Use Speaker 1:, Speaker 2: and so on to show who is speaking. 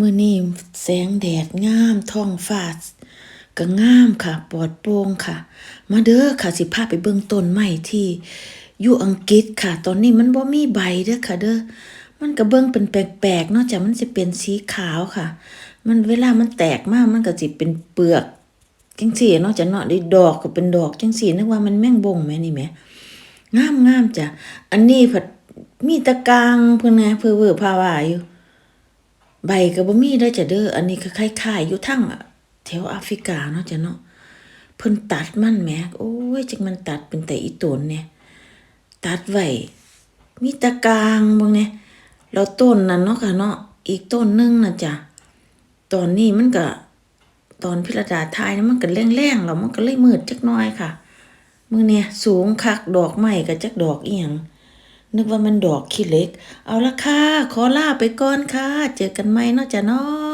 Speaker 1: มื้อนี้แสงแดดงามท้องฟ้าก็งามค่ะปลอดโปร่งค่ะ มาเด้อค่ะสิพาไปเบิ่งต้นไม้ที่อยู่อังกฤษค่ะ ตอนนี้มันบ่มีใบเด้อค่ะ เด้อมันก็เบิ่งเป็นแปลกๆนาะจ้ะมันสิเป็นสีขาวค่ะ มันเวลามันแตกมากมันก็สิเป็นเปลือกจังซี่นาะจ้ะเนาะได้ดอกก็เป็นดอกจังซี่นึกว่ามันแมงบ่งแม่นี่แหมงามงามจ้ะอันนี้ผัดมีตะกางเพิ่นไงเพื่อเวอพาว่าอยู่ ใบก็บ่มีได้จ้ะเด้ออันนี้ก็คล้ายๆอยู่ทั้งแถวแอฟริกาเนาะจ้ะเนาะเพิ่นตัดมันแหมโอ้ยจักมันตัดเป็นแต่อีตนเนี่ยตัดไว้มีตะกางบ่งแหน่แล้วต้นนั้นเนาะค่ะเนาะอีกต้นนึงน่ะจ้ะตอนนี้มันก็ตอนพิรดาทายนะมันก็แรงๆแล้วมันก็เลยมืดจักน่อยค่ะ มือเนี่ยสูงคักดอกไม้กับจักดอกอีหยัง นึกว่ามันดอกขี้เล็ก เอาละค่ะ ขอลาไปก่อนค่ะ เจอกันใหม่เนาะจ้ะเนาะ